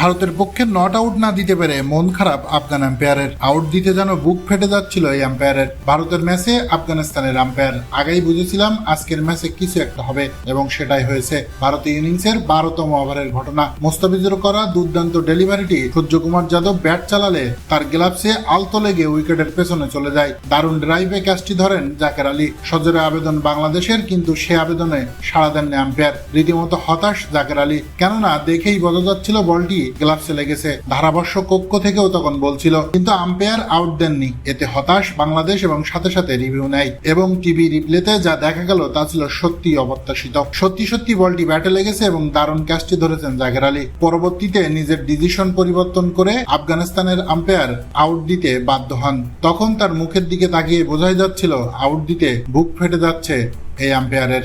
ভারতের পক্ষে not out না দিতে পেরে মন খারাপ আফগান আম্পায়ারের আউট দিতে যেন বুক ফেটে যাচ্ছিল এই আম্পায়ারের ভারতের ম্যাচে আফগানিস্তানের আম্পায়ার আগেই বুঝেছিলাম আজকের ম্যাচে কিছু একটা হবে এবং সেটাই হয়েছে। ভারতীয় ইনিংসের বারোতম ওভারের ঘটনা। মোস্তাফিজের করা দুর্দান্ত ডেলিভারিটি সূর্যকুমার যাদব ব্যাট চালালে তার গ্লাভসে আলতো লেগে উইকেটের পেছনে চলে যায়। দারুণ ড্রাইভে ক্যাচটি ধরেন জাকের আলী। সজরে আবেদন বাংলাদেশের, কিন্তু সে আবেদনে সাড়া দেননি আম্পায়ার রীতিমতো হতাশ জাকের আলী। কেননা দেখেই বোঝা যাচ্ছিল বলটি গ্লাভসে লেগেছে। ধারাভাষ্য কক্ষ থেকেও তখন বলছিল, কিন্তু আম্পায়ার আউট দেননি। এতে হতাশ বাংলাদেশ এবং সাথে সাথে রিভিউ নেয়। এবং টিভি রিপ্লেতে যা দেখা গেল তা ছিল সত্যি অপ্রত্যাশিত। সত্যি সত্যি বলটি ব্যাটে লেগেছে এবং দারুণ ক্যাচটি ধরেছেন জাকের আলী। পরবর্তীতে নিজের ডিসিশন পরিবর্তন করে আফগানিস্তানের আম্পায়ার আউট দিতে বাধ্য হন। তখন তার মুখের দিকে তাকিয়ে বোঝাই যাচ্ছিল, আউট দিতে বুক ফেটে যাচ্ছে এই আম্পায়ারের।